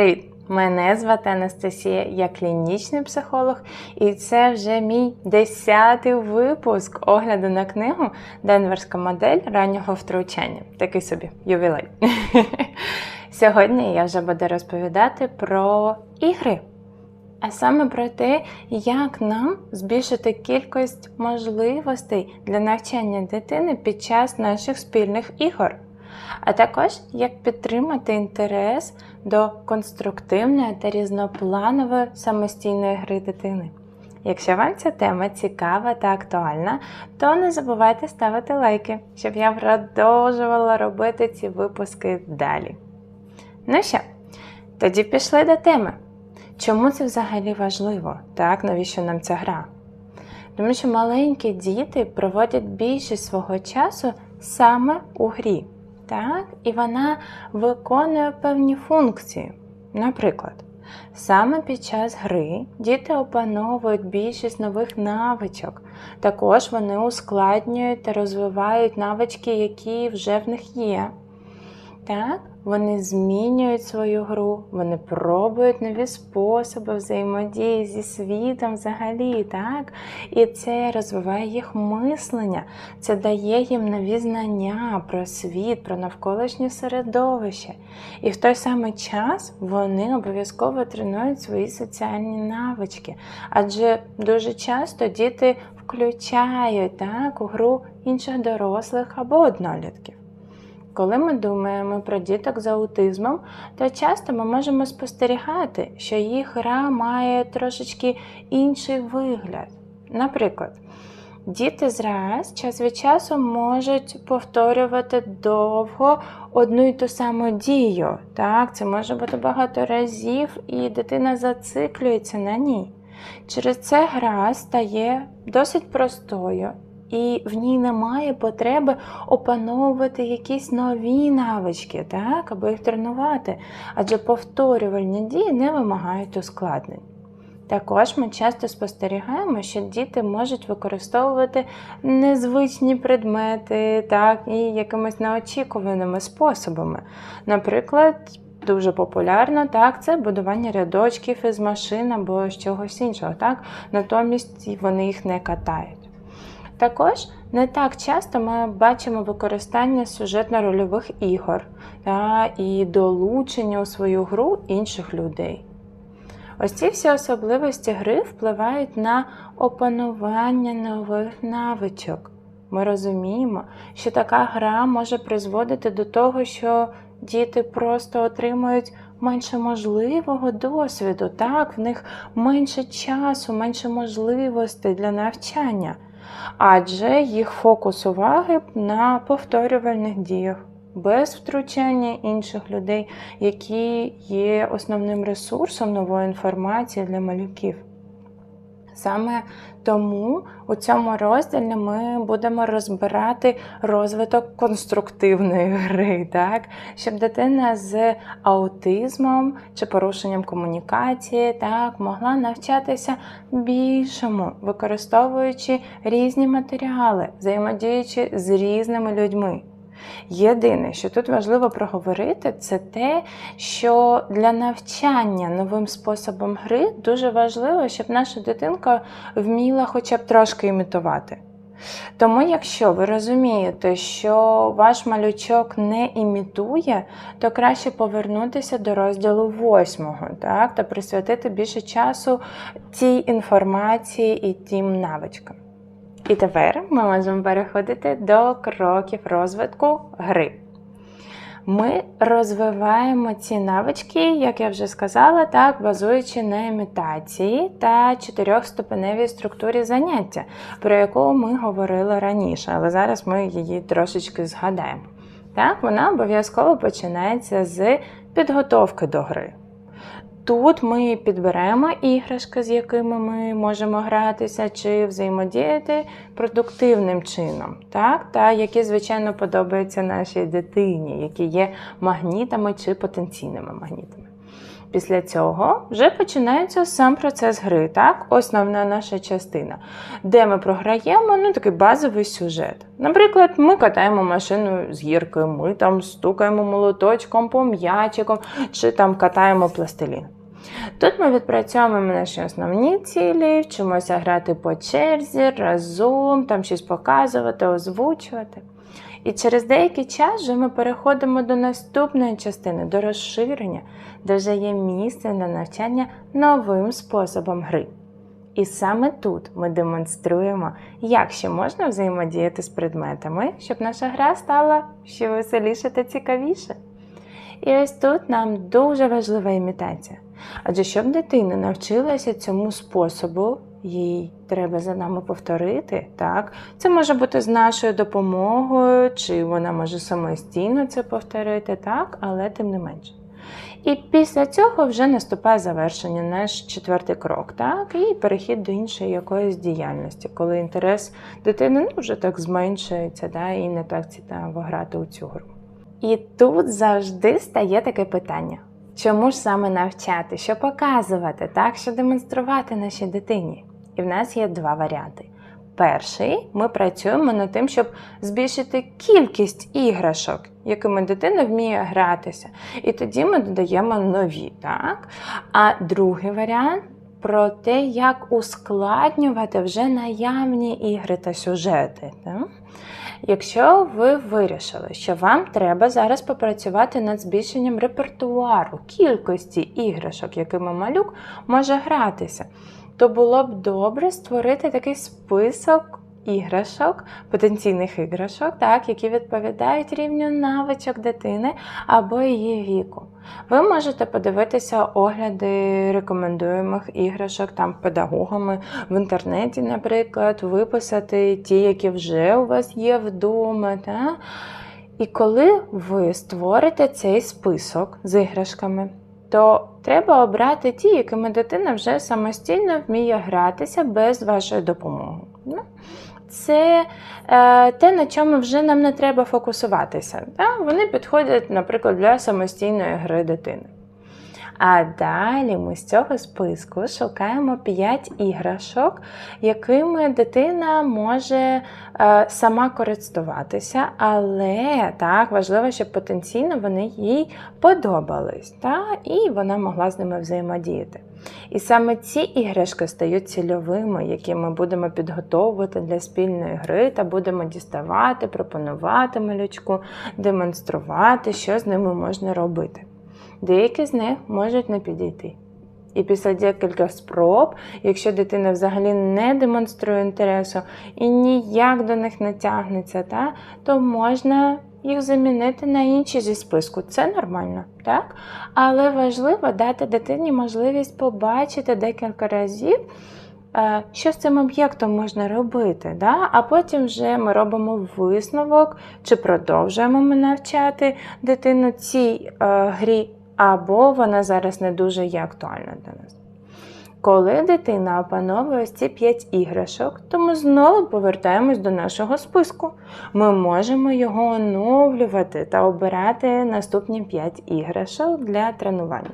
Привіт! Мене звати Анастасія, я клінічний психолог, і це вже мій десятий випуск огляду на книгу Денверська модель раннього втручання. Такий собі ювілей. Сьогодні я вже буду розповідати про ігри, а саме про те, як нам збільшити кількість можливостей для навчання дитини під час наших спільних ігор а також як підтримати інтерес до конструктивної та різнопланової самостійної гри дитини. Якщо вам ця тема цікава та актуальна, то не забувайте ставити лайки, щоб я продовжувала робити ці випуски далі. Ну що, тоді пішли до теми. Чому це взагалі важливо? Так, навіщо нам ця гра? Тому що маленькі діти проводять більшість свого часу саме у грі. Так? І вона виконує певні функції. Наприклад, саме під час гри діти опановують більшість нових навичок. Також вони ускладнюють та розвивають навички, які вже в них є. Так? Вони змінюють свою гру, вони пробують нові способи взаємодії зі світом взагалі, так? І це розвиває їх мислення, це дає їм нові знання про світ, про навколишнє середовище. І в той самий час вони обов'язково тренують свої соціальні навички. Адже дуже часто діти включають так, у гру інших дорослих або однолітків. Коли ми думаємо про діток з аутизмом, то часто ми можемо спостерігати, що їх гра має трошечки інший вигляд. Наприклад, діти зраз час від часу можуть повторювати довго одну і ту саму дію. Так, Це може бути багато разів, і дитина зациклюється на ній. Через це гра стає досить простою і в ній немає потреби опановувати якісь нові навички, так, аби їх тренувати, адже повторювальні дії не вимагають ускладнень. Також ми часто спостерігаємо, що діти можуть використовувати незвичні предмети, так, і якимись неочікуваними способами. Наприклад, Дуже популярно, так, це будування рядочків із машин або з чогось іншого. так, Натомість вони їх не катають. Також не так часто ми бачимо використання сюжетно-рольових ігор та, і долучення у свою гру інших людей. Ось ці всі особливості гри впливають на опанування нових навичок. Ми розуміємо, що така гра може призводити до того, що діти просто отримують менше можливого досвіду, так, в них менше часу, менше можливостей для навчання адже їх фокус уваги на повторювальних діях, без втручання інших людей, які є основним ресурсом нової інформації для малюків. Саме тому у цьому розділі ми будемо розбирати розвиток конструктивної гри, так? щоб дитина з аутизмом чи порушенням комунікації так, могла навчатися більшому, використовуючи різні матеріали, взаємодіючи з різними людьми. Єдине, що тут важливо проговорити, це те, що для навчання новим способом гри дуже важливо, щоб наша дитинка вміла хоча б трошки імітувати. Тому, якщо ви розумієте, що ваш малючок не імітує, то краще повернутися до розділу восьмого, та присвятити більше часу цій інформації і тим навичкам. І тепер ми можемо переходити до кроків розвитку гри. Ми розвиваємо ці навички, як я вже сказала, так, базуючи на імітації та чотирьохступеневій структурі заняття, про яку ми говорили раніше, але зараз ми її трошечки згадаємо. Так, Вона обов'язково починається з підготовки до гри. Тут ми підберемо іграшки, з якими ми можемо гратися, чи взаємодіяти продуктивним чином, так? та які, звичайно, подобаються нашій дитині, які є магнітами чи потенційними магнітами. Після цього вже починається сам процес гри, так? Основна наша частина, де ми програємо ну, такий базовий сюжет. Наприклад, ми катаємо машину з гірки, ми там стукаємо молоточком по м'ячиком чи там катаємо пластилін. Тут ми відпрацьовуємо наші основні цілі, вчимося грати по черзі, разом, там щось показувати, озвучувати. І через деякий час вже ми переходимо до наступної частини, до розширення, де вже є місце на навчання новим способом гри. І саме тут ми демонструємо, як ще можна взаємодіяти з предметами, щоб наша гра стала ще веселіше та цікавіше. І ось тут нам дуже важлива імітація. Адже щоб дитина навчилася цьому способу, їй треба за нами повторити. так? Це може бути з нашою допомогою, чи вона може самостійно це повторити, так? але тим не менше. І після цього вже наступає завершення, наш четвертий крок, так, і перехід до іншої якоїсь діяльності, коли інтерес дитини ну, вже так зменшується, да, і не так цікаво грати у цю гру. І тут завжди стає таке питання: чому ж саме навчати, що показувати, так, що демонструвати нашій дитині? І в нас є два варіанти. Перший, ми працюємо над тим, щоб збільшити кількість іграшок, якими дитина вміє гратися. І тоді ми додаємо нові. так? А другий варіант про те, як ускладнювати вже наявні ігри та сюжети. Так? Якщо ви вирішили, що вам треба зараз попрацювати над збільшенням репертуару, кількості іграшок, якими малюк може гратися, то було б добре створити такий список іграшок, потенційних іграшок, так, які відповідають рівню навичок дитини або її віку. Ви можете подивитися огляди рекомендуємих іграшок там педагогами в інтернеті, наприклад, виписати ті, які вже у вас є вдома. Так? І коли ви створите цей список з іграшками, то треба обрати ті, якими дитина вже самостійно вміє гратися без вашої допомоги. Це е, те, на чому вже нам не треба фокусуватися. Вони підходять, наприклад, для самостійної гри дитини. А далі ми з цього списку шукаємо 5 іграшок, якими дитина може е, сама користуватися, але так важливо, щоб потенційно вони їй подобались, та, і вона могла з ними взаємодіяти. І саме ці іграшки стають цільовими, які ми будемо підготовувати для спільної гри та будемо діставати, пропонувати малючку, демонструвати, що з ними можна робити. Деякі з них можуть не підійти. І після декількох спроб, якщо дитина взагалі не демонструє інтересу і ніяк до них не тягнеться, та, то можна їх замінити на інші зі списку. Це нормально, так? Але важливо дати дитині можливість побачити декілька разів. Е, що з цим об'єктом можна робити, да? а потім вже ми робимо висновок, чи продовжуємо ми навчати дитину цій е, грі, або вона зараз не дуже є актуальна для нас. Коли дитина опановує ці 5 іграшок, то ми знову повертаємось до нашого списку. Ми можемо його оновлювати та обирати наступні 5 іграшок для тренування.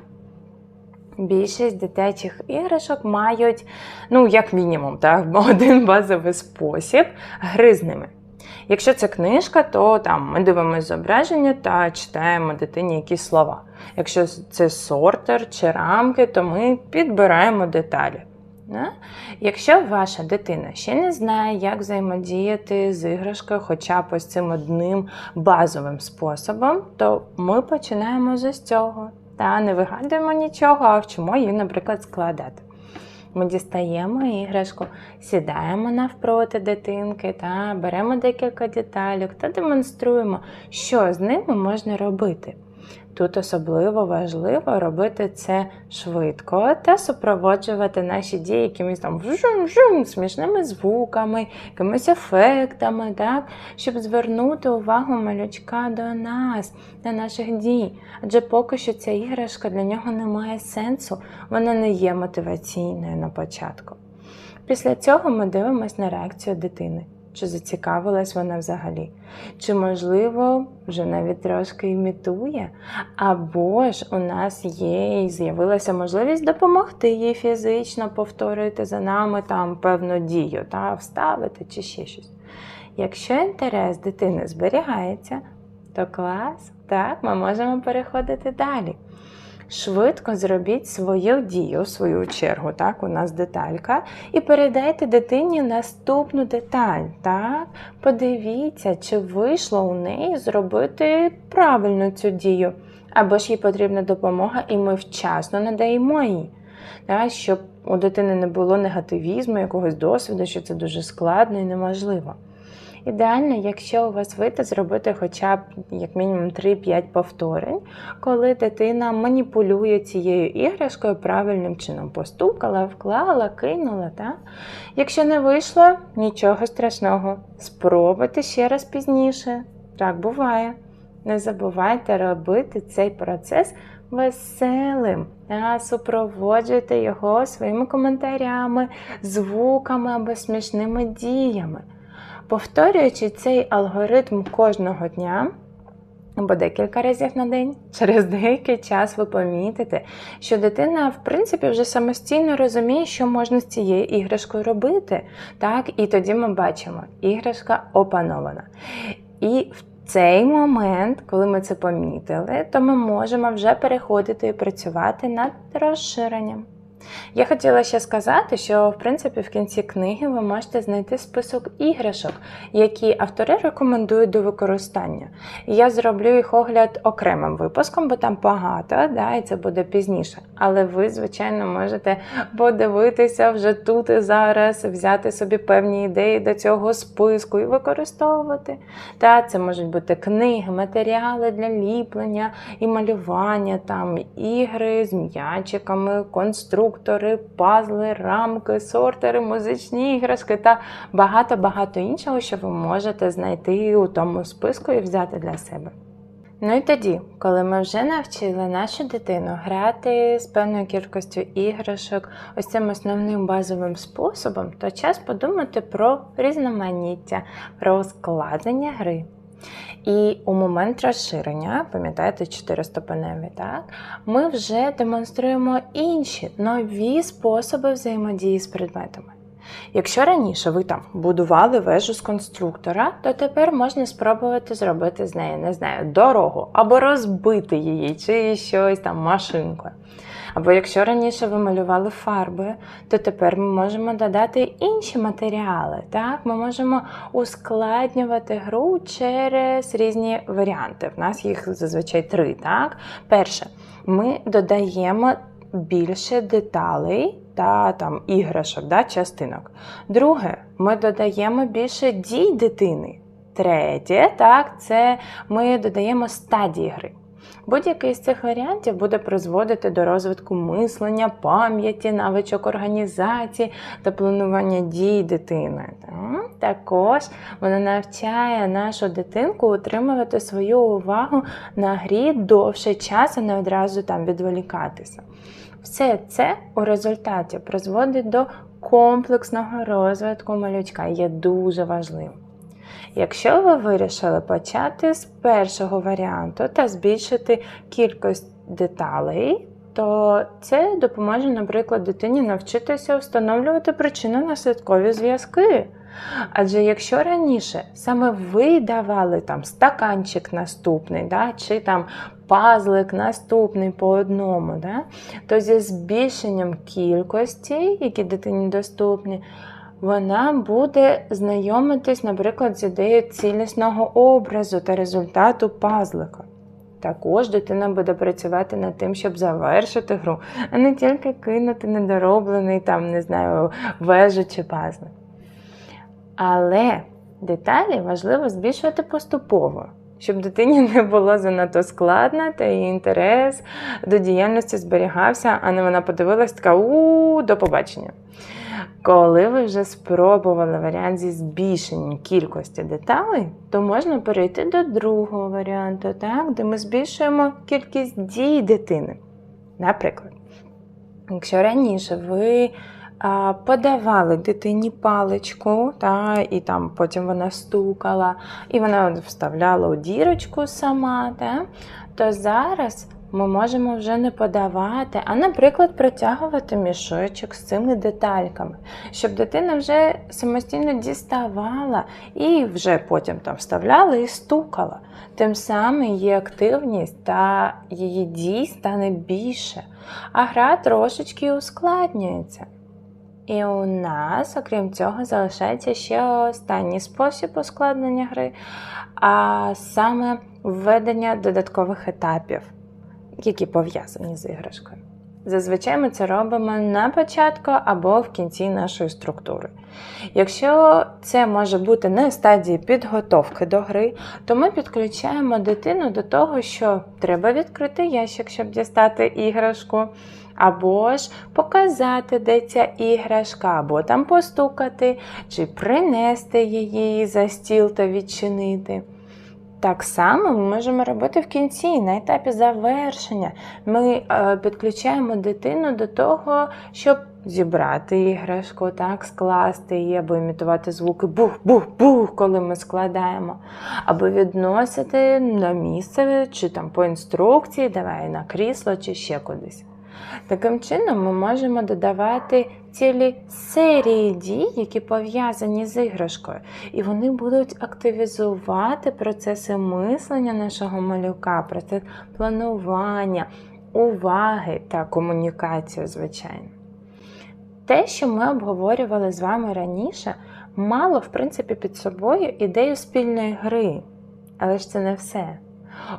Більшість дитячих іграшок мають, ну, як мінімум, так, один базовий спосіб гри з ними. Якщо це книжка, то там ми дивимося зображення та читаємо дитині якісь слова. Якщо це сортер чи рамки, то ми підбираємо деталі. Якщо ваша дитина ще не знає, як взаємодіяти з іграшкою, хоча б ось цим одним базовим способом, то ми починаємо з цього. Та не вигадуємо нічого, а вчимо її, наприклад, складати. Ми дістаємо іграшку, сідаємо навпроти дитинки та беремо декілька деталей та демонструємо, що з ними можна робити. Тут особливо важливо робити це швидко та супроводжувати наші дії якимись там жум-жум, смішними звуками, якимись ефектами, так? щоб звернути увагу малючка до нас, до наших дій. Адже поки що ця іграшка для нього не має сенсу, вона не є мотиваційною на початку. Після цього ми дивимося на реакцію дитини. Чи зацікавилась вона взагалі. Чи, можливо, вже навіть трошки імітує, або ж у нас є і з'явилася можливість допомогти їй фізично повторити за нами там певну дію, та, вставити чи ще щось. Якщо інтерес дитини зберігається, то клас, так, ми можемо переходити далі. Швидко зробіть свою дію, свою чергу, так, у нас деталька, і передайте дитині наступну деталь. так. Подивіться, чи вийшло у неї зробити правильно цю дію. Або ж їй потрібна допомога, і ми вчасно надаємо їй. Так, щоб у дитини не було негативізму, якогось досвіду, що це дуже складно і неможливо. Ідеально, якщо у вас вийде зробити хоча б як мінімум 3-5 повторень, коли дитина маніпулює цією іграшкою правильним чином. Постукала, вклала, кинула. Так? Якщо не вийшло, нічого страшного. Спробуйте ще раз пізніше. Так буває. Не забувайте робити цей процес веселим. а Супроводжуйте його своїми коментарями, звуками або смішними діями. Повторюючи цей алгоритм кожного дня або декілька разів на день, через деякий час ви помітите, що дитина, в принципі, вже самостійно розуміє, що можна з цією іграшкою робити. Так? І тоді ми бачимо, іграшка опанована. І в цей момент, коли ми це помітили, то ми можемо вже переходити і працювати над розширенням. Я хотіла ще сказати, що в принципі в кінці книги ви можете знайти список іграшок, які автори рекомендують до використання. я зроблю їх огляд окремим випуском, бо там багато, да, і це буде пізніше. Але ви, звичайно, можете подивитися вже тут і зараз, взяти собі певні ідеї до цього списку і використовувати. Та, Це можуть бути книги, матеріали для ліплення і малювання, там ігри з м'ячиками, конструктори конструктори, пазли, рамки, сортери, музичні іграшки та багато-багато іншого, що ви можете знайти у тому списку і взяти для себе. Ну і тоді, коли ми вже навчили нашу дитину грати з певною кількістю іграшок, ось цим основним базовим способом, то час подумати про різноманіття, про ускладнення гри. І у момент розширення, пам'ятаєте, чотириступеневі, так, ми вже демонструємо інші нові способи взаємодії з предметами. Якщо раніше ви там будували вежу з конструктора, то тепер можна спробувати зробити з неї, не знаю, дорогу або розбити її, чи щось там машинкою. Або якщо раніше ви малювали фарби, то тепер ми можемо додати інші матеріали. Так? Ми можемо ускладнювати гру через різні варіанти. В нас їх зазвичай три. Так? Перше, ми додаємо більше деталей та там, іграшок, да, частинок. Друге, ми додаємо більше дій дитини. Третє, так, це ми додаємо стадії гри. Будь-який з цих варіантів буде призводити до розвитку мислення, пам'яті, навичок організації та планування дій дитини. Також вона навчає нашу дитинку утримувати свою увагу на грі довший час, а не одразу там відволікатися. Все це у результаті призводить до комплексного розвитку малючка є дуже важливим. Якщо ви вирішили почати з першого варіанту та збільшити кількість деталей, то це допоможе, наприклад, дитині навчитися встановлювати причинно-наслідкові зв'язки. Адже якщо раніше саме ви давали там стаканчик наступний, да, чи там пазлик наступний по одному, да, то зі збільшенням кількості, які дитині доступні, вона буде знайомитись, наприклад, з ідеєю цілісного образу та результату пазлика. Також дитина буде працювати над тим, щоб завершити гру, а не тільки кинути недороблений там, не знаю, вежу чи пазлик. Але деталі важливо збільшувати поступово, щоб дитині не було занадто складно, та її інтерес до діяльності зберігався, а не вона подивилась така у до побачення. Коли ви вже спробували варіант зі збільшенням кількості деталей, то можна перейти до другого варіанту, так, де ми збільшуємо кількість дій дитини. Наприклад, якщо раніше ви подавали дитині паличку, та, і там потім вона стукала, і вона вставляла у дірочку сама, та, то зараз ми можемо вже не подавати, а, наприклад, протягувати мішочок з цими детальками, щоб дитина вже самостійно діставала і вже потім там вставляла і стукала. Тим самим її активність та її дій стане більше, а гра трошечки ускладнюється. І у нас, окрім цього, залишається ще останній спосіб ускладнення гри, а саме введення додаткових етапів, які пов'язані з іграшкою. Зазвичай ми це робимо на початку або в кінці нашої структури. Якщо це може бути на стадії підготовки до гри, то ми підключаємо дитину до того, що треба відкрити ящик, щоб дістати іграшку, або ж показати, де ця іграшка, або там постукати, чи принести її за стіл та відчинити. Так само ми можемо робити в кінці, на етапі завершення. Ми е, підключаємо дитину до того, щоб зібрати іграшку, так, скласти її, або імітувати звуки бух-бух-бух, коли ми складаємо, або відносити на місце, чи там по інструкції, давай на крісло, чи ще кудись. Таким чином, ми можемо додавати цілі серії дій, які пов'язані з іграшкою, і вони будуть активізувати процеси мислення нашого малюка, процес планування, уваги та комунікацію, звичайно. Те, що ми обговорювали з вами раніше, мало, в принципі, під собою ідею спільної гри. Але ж це не все.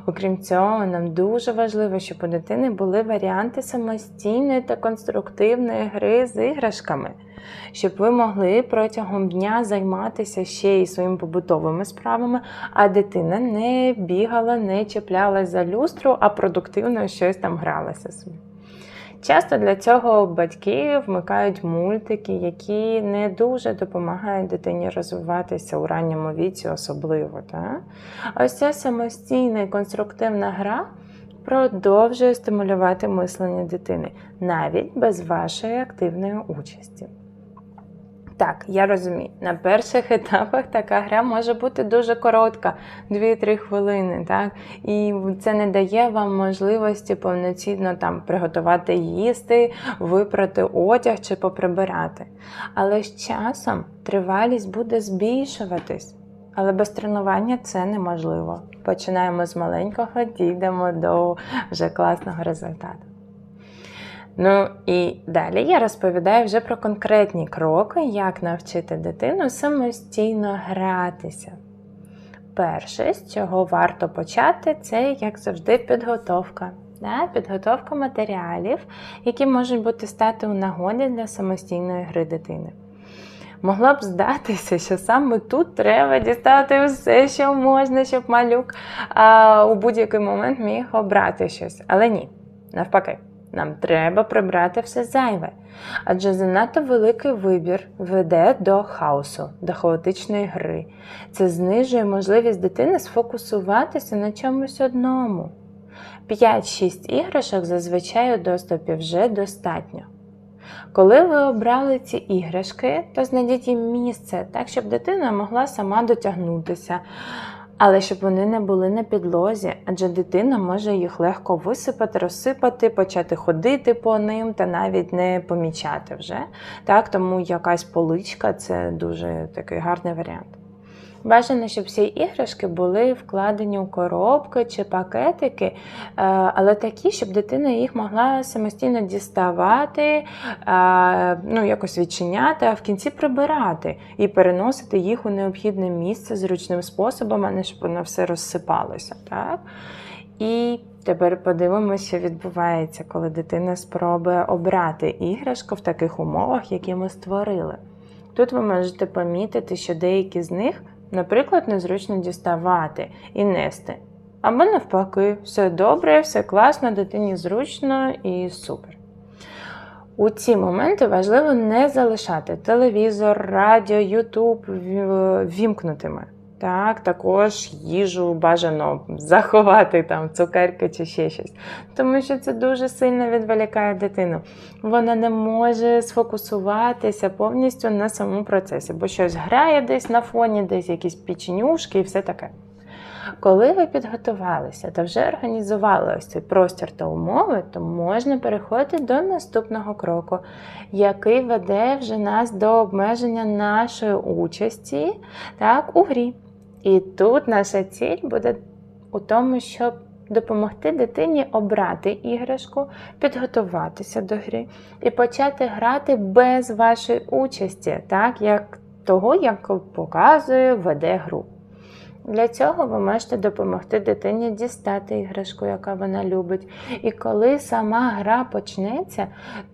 Окрім цього, нам дуже важливо, щоб у дитини були варіанти самостійної та конструктивної гри з іграшками, щоб ви могли протягом дня займатися ще і своїми побутовими справами, а дитина не бігала, не чіплялася за люстру, а продуктивно щось там гралася собі. Часто для цього батьки вмикають мультики, які не дуже допомагають дитині розвиватися у ранньому віці, особливо. Так? Ось ця самостійна і конструктивна гра продовжує стимулювати мислення дитини навіть без вашої активної участі. Так, я розумію, на перших етапах така гра може бути дуже коротка, 2-3 хвилини. так? І це не дає вам можливості повноцінно там приготувати їсти, випрати одяг чи поприбирати. Але з часом тривалість буде збільшуватись. Але без тренування це неможливо. Починаємо з маленького, дійдемо до вже класного результату. Ну і далі я розповідаю вже про конкретні кроки, як навчити дитину самостійно гратися. Перше, з чого варто почати, це, як завжди, підготовка. Да? Підготовка матеріалів, які можуть бути стати у нагоді для самостійної гри дитини. Могло б здатися, що саме тут треба дістати все, що можна, щоб малюк а, у будь-який момент міг обрати щось. Але ні, навпаки. Нам треба прибрати все зайве, адже занадто великий вибір веде до хаосу, до хаотичної гри. Це знижує можливість дитини сфокусуватися на чомусь одному. 5-6 іграшок зазвичай у доступі вже достатньо. Коли ви обрали ці іграшки, то знайдіть їм місце, так, щоб дитина могла сама дотягнутися але щоб вони не були на підлозі, адже дитина може їх легко висипати, розсипати, почати ходити по ним та навіть не помічати вже. Так, Тому якась поличка це дуже такий гарний варіант. Бажано, щоб всі іграшки були вкладені у коробки чи пакетики, е, але такі, щоб дитина їх могла самостійно діставати, е, ну, якось відчиняти, а в кінці прибирати і переносити їх у необхідне місце зручним способом, а не щоб воно все розсипалося. Так? І тепер подивимося, що відбувається, коли дитина спробує обрати іграшку в таких умовах, які ми створили. Тут ви можете помітити, що деякі з них Наприклад, незручно діставати і нести. Або навпаки, все добре, все класно, дитині зручно і супер. У ці моменти важливо не залишати телевізор, радіо, Ютуб вімкнутими. Так, також їжу бажано заховати там цукерки чи ще щось. Тому що це дуже сильно відволікає дитину. Вона не може сфокусуватися повністю на самому процесі, бо щось грає десь на фоні, десь якісь печенюшки і все таке. Коли ви підготувалися та вже організували ось цей простір та умови, то можна переходити до наступного кроку, який веде вже нас до обмеження нашої участі так, у грі. І тут наша ціль буде у тому, щоб допомогти дитині обрати іграшку, підготуватися до гри і почати грати без вашої участі, так, як того, як показує, веде гру. Для цього ви можете допомогти дитині дістати іграшку, яка вона любить. І коли сама гра почнеться,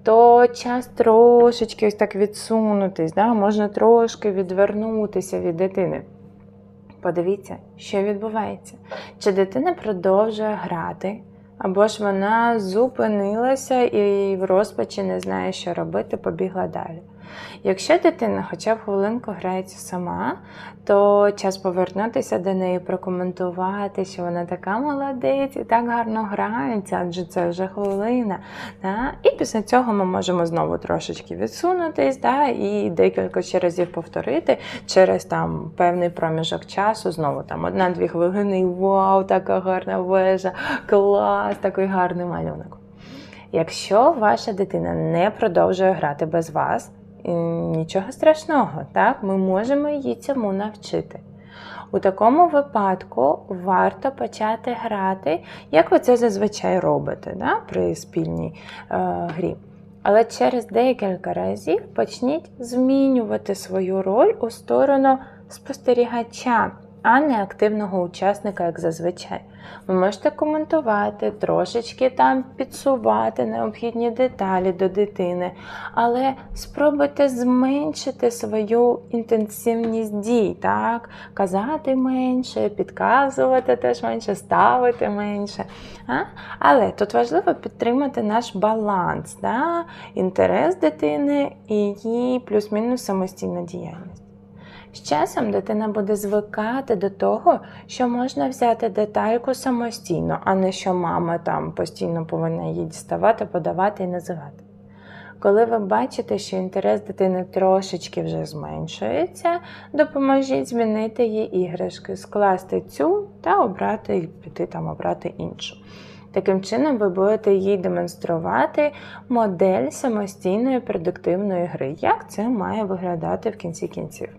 то час трошечки ось так відсунутись, да? можна трошки відвернутися від дитини. Подивіться, що відбувається. Чи дитина продовжує грати, або ж вона зупинилася і в розпачі не знає, що робити, побігла далі. Якщо дитина хоча б хвилинку грається сама, то час повернутися до неї, прокоментувати, що вона така молодець і так гарно грається, адже це вже хвилина. Да? І після цього ми можемо знову трошечки відсунутись да? і декілька ще разів повторити через там певний проміжок часу. Знову там одна-дві хвилини, і вау, така гарна вежа, клас, такий гарний малюнок. Якщо ваша дитина не продовжує грати без вас, нічого страшного, так? ми можемо її цьому навчити. У такому випадку варто почати грати, як ви це зазвичай робите да? при спільній е, грі. Але через декілька разів почніть змінювати свою роль у сторону спостерігача а не активного учасника, як зазвичай. Ви можете коментувати, трошечки там підсувати необхідні деталі до дитини, але спробуйте зменшити свою інтенсивність дій, так? казати менше, підказувати теж менше, ставити менше. А? Але тут важливо підтримати наш баланс, да? інтерес дитини і її плюс-мінус самостійна діяльність. З часом дитина буде звикати до того, що можна взяти детальку самостійно, а не що мама там постійно повинна її діставати, подавати і називати. Коли ви бачите, що інтерес дитини трошечки вже зменшується, допоможіть змінити її іграшки, скласти цю та обрати і піти там обрати іншу. Таким чином, ви будете їй демонструвати модель самостійної продуктивної гри, як це має виглядати в кінці кінців.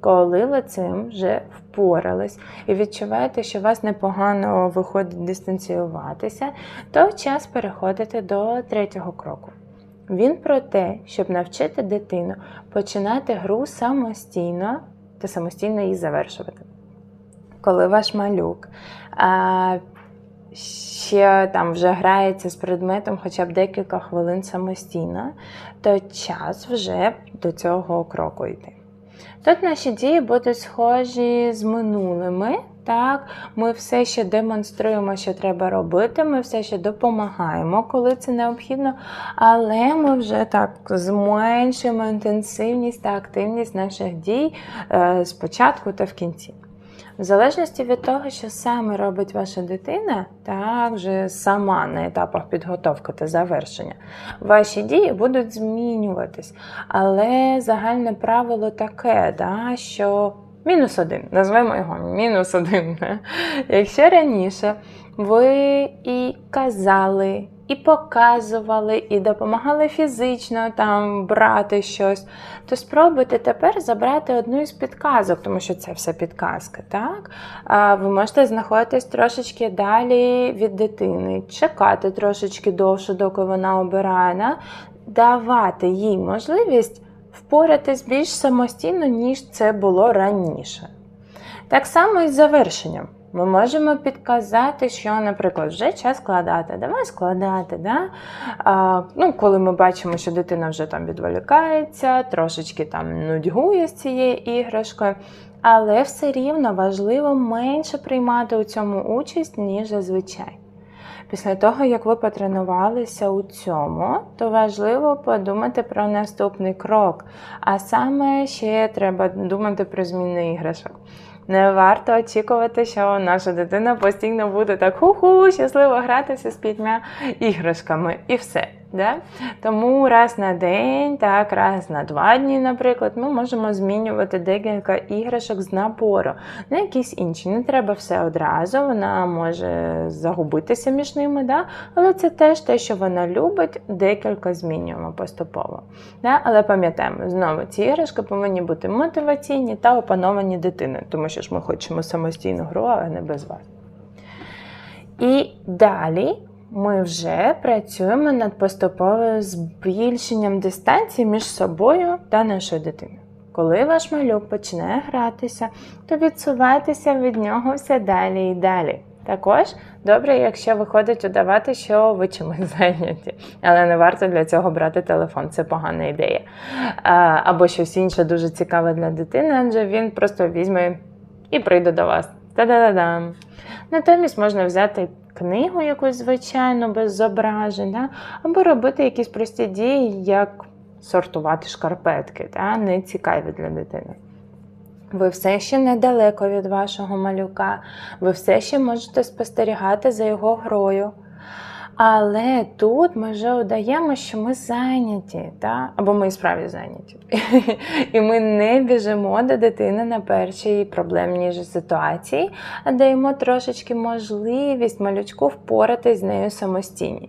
Коли ви цим вже впорались і відчуваєте, що у вас непогано виходить дистанціюватися, то час переходити до третього кроку. Він про те, щоб навчити дитину починати гру самостійно та самостійно її завершувати. Коли ваш малюк а, ще там вже грається з предметом хоча б декілька хвилин самостійно, то час вже до цього кроку йти. Тут наші дії будуть схожі з минулими. Так, Ми все ще демонструємо, що треба робити, ми все ще допомагаємо, коли це необхідно, але ми вже так зменшуємо інтенсивність та активність наших дій е, спочатку та в кінці. В залежності від того, що саме робить ваша дитина, так вже сама на етапах підготовки та завершення, ваші дії будуть змінюватись. Але загальне правило таке, да, що мінус один, назвемо його мінус один. Якщо раніше ви і казали, і показували, і допомагали фізично там брати щось, то спробуйте тепер забрати одну із підказок, тому що це все підказки. так? Ви можете знаходитись трошечки далі від дитини, чекати трошечки довше, доки вона обирає, давати їй можливість впоратись більш самостійно, ніж це було раніше. Так само і з завершенням. Ми можемо підказати, що, наприклад, вже час складати. Давай складати. Да? А, ну, Коли ми бачимо, що дитина вже там відволікається, трошечки там нудьгує з цією іграшкою. Але все рівно важливо менше приймати у цьому участь, ніж зазвичай. Після того, як ви потренувалися у цьому, то важливо подумати про наступний крок. А саме ще треба думати про зміни іграшок. Не варто очікувати, що наша дитина постійно буде так ху-ху, щасливо гратися з п'ятьма іграшками і все. Да? Тому раз на день, так, раз на два дні, наприклад, ми можемо змінювати декілька іграшок з набору на якісь інші. Не треба все одразу, вона може загубитися між ними, да? але це теж те, що вона любить, декілька змінюємо поступово. Да? Але пам'ятаємо, знову ці іграшки повинні бути мотиваційні та опановані дитини, тому що ж ми хочемо самостійну гру, а не без вас. І далі ми вже працюємо над поступовим збільшенням дистанції між собою та нашою дитиною. Коли ваш малюк починає гратися, то відсувайтеся від нього все далі і далі. Також добре, якщо виходить удавати, що ви чимось зайняті, але не варто для цього брати телефон, це погана ідея. Або щось інше дуже цікаве для дитини, адже він просто візьме і прийде до вас. Та-да-да-дам! Натомість можна взяти книгу якусь звичайну, без зображень, да? або робити якісь прості дії, як сортувати шкарпетки, да? не цікаві для дитини. Ви все ще недалеко від вашого малюка, ви все ще можете спостерігати за його грою. Але тут ми вже удаємо, що ми зайняті, та? або ми і справді зайняті. І ми не біжимо до дитини на першій проблемній ситуації, а даємо трошечки можливість малючку впоратись з нею самостійно.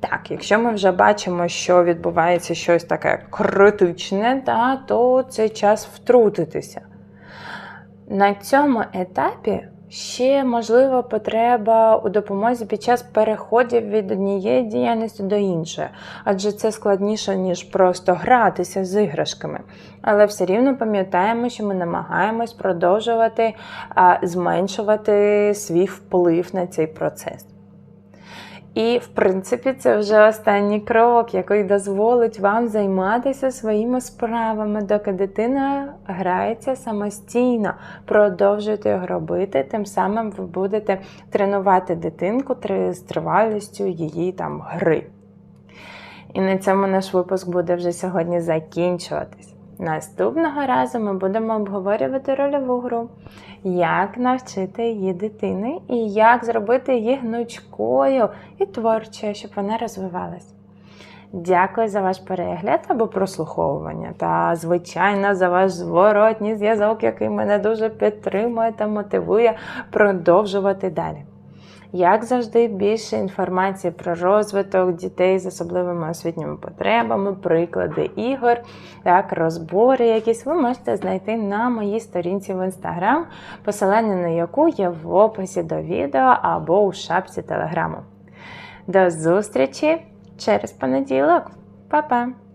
Так, якщо ми вже бачимо, що відбувається щось таке критичне, та, то це час втрутитися. На цьому етапі ще можлива потреба у допомозі під час переходів від однієї діяльності до іншої, адже це складніше, ніж просто гратися з іграшками. Але все рівно пам'ятаємо, що ми намагаємось продовжувати а, зменшувати свій вплив на цей процес. І, в принципі, це вже останній крок, який дозволить вам займатися своїми справами, доки дитина грається самостійно. Продовжуйте його робити, тим самим ви будете тренувати дитинку з тривалістю її там гри. І на цьому наш випуск буде вже сьогодні закінчуватись. Наступного разу ми будемо обговорювати рольову гру, як навчити її дитини і як зробити її гнучкою і творчою, щоб вона розвивалась. Дякую за ваш перегляд або прослуховування та, звичайно, за ваш зворотній зв'язок, який мене дуже підтримує та мотивує продовжувати далі. Як завжди, більше інформації про розвиток дітей з особливими освітніми потребами, приклади ігор, так, розбори якісь ви можете знайти на моїй сторінці в інстаграм, посилання на яку є в описі до відео або у шапці телеграму. До зустрічі через понеділок. Па-па!